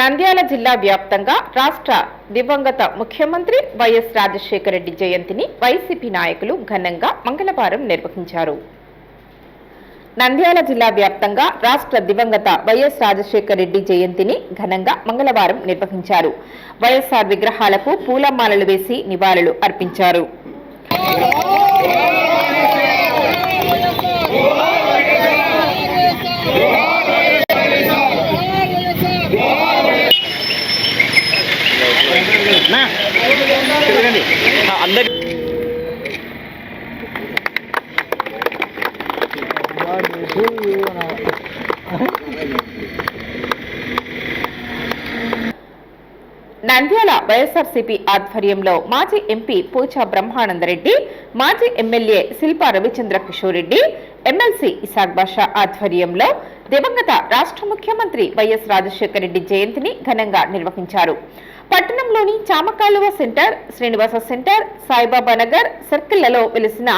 నంద్యాల జిల్లా వ్యాప్తంగా రాష్ట్ర దివంగత ముఖ్యమంత్రి వైఎస్ రాజశేఖర రెడ్డి జయంతిని వైసీపీ నాయకులు ఘనంగా మంగళవారం నిర్వహించారు. నంద్యాల జిల్లా వ్యాప్తంగా రాష్ట్ర దివంగత వైఎస్ రాజశేఖర రెడ్డి జయంతిని ఘనంగా మంగళవారం నిర్వహించారు. వైఎస్ఆర్ విగ్రహాలకు పూలమాలలు వేసి నివాళులు అర్పించారు. నా తిరగండి. అందరి నంద్యాల వైఎస్ఆర్సీపీ ఆధ్వర్యంలో మాజీ ఎంపీ పూచా బ్రహ్మానందరెడ్డి మాజీ ఎమ్మెల్యే శిల్పా రవిచంద్ర కిషోర్ రెడ్డి ఎమ్మెల్సీ ఇసాక్ బాషా ఆధ్వర్యంలో దివంగత రాష్ట్ర ముఖ్యమంత్రి వైఎస్ రాజశేఖర రెడ్డి జయంతిని ఘనంగా నిర్వహించారు. పట్టణంలోని చామకాలువ సెంటర్ శ్రీనివాస సెంటర్ సాయిబాబా నగర్ సర్కిళ్ళలో వెలిసిన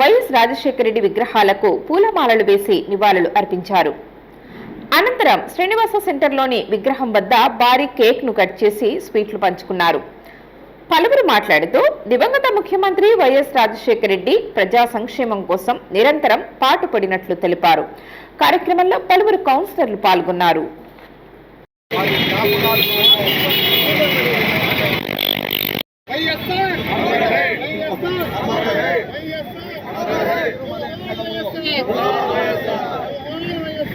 వైఎస్ రాజశేఖర రెడ్డి విగ్రహాలకు పూలమాలలు వేసి నివాళులు అర్పించారు. అనంతరం శ్రీనివాస సెంటర్లోని విగ్రహం వద్ద భారీ కేక్ను కట్ చేసి స్వీట్లు పంచుకున్నారు పలువురు మాట్లాడుతూ దివంగత ముఖ్యమంత్రి వైఎస్ రాజశేఖర రెడ్డి ప్రజా సంక్షేమం కోసం నిరంతరం పాటుపడినట్లు తెలిపారు కార్యక్రమంలో పలువురు కౌన్సిలర్లు పాల్గొన్నారు వైఎస్ఆర్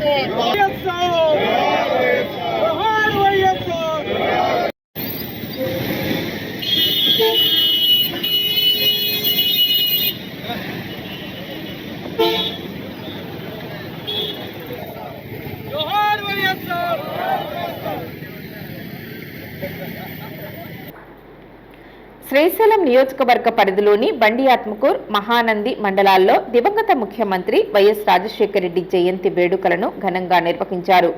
వైఎస్ఆర్ జోహార్ శ్రీశైలం నియోజకవర్గ పరిధిలోని బండి ఆత్మకూర్ మహానంది మండలాల్లో దివంగత ముఖ్యమంత్రి వైఎస్ రాజశేఖరరెడ్డి జయంతి వేడుకలను ఘనంగా నిర్వహించారు.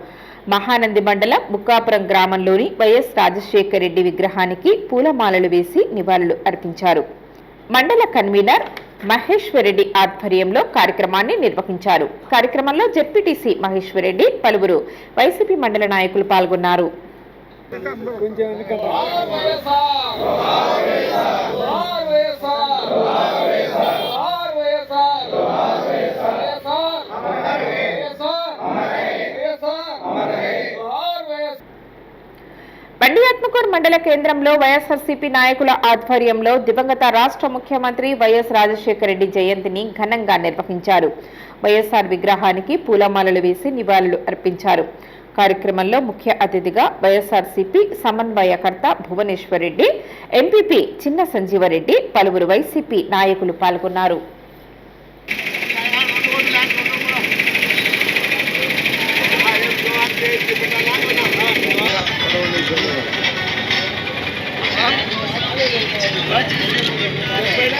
మహానంది మండలం బుక్కాపురం గ్రామంలోని వైఎస్ రాజశేఖర రెడ్డి విగ్రహానికి పూలమాలలు వేసి నివాళులు అర్పించారు. మండల కన్వీనర్ మహేశ్వరరెడ్డి ఆధ్వర్యంలో కార్యక్రమాన్ని నిర్వహించారు. కార్యక్రమంలో జెడ్పీటీసీ మహేశ్వరరెడ్డి పలువురు వైసీపీ మండల నాయకులు పాల్గొన్నారు. మండల కేంద్రంలో వైఎస్ఆర్సీపీ నాయకుల ఆధ్వర్యంలో దివంగత రాష్ట్ర ముఖ్యమంత్రి వైఎస్ రాజశేఖర రెడ్డి జయంతిని ఘనంగా నిర్వహించారు. వైఎస్ఆర్ విగ్రహానికి పూలమాలలు వేసి నివాళులు అర్పించారు. కార్యక్రమంలో ముఖ్య అతిథిగా వైఎస్ఆర్సీపీ సమన్వయకర్త భువనేశ్వర్ రెడ్డి ఎంపీపీ చిన్న సంజీవరెడ్డి పలువురు వైసీపీ నాయకులు పాల్గొన్నారు.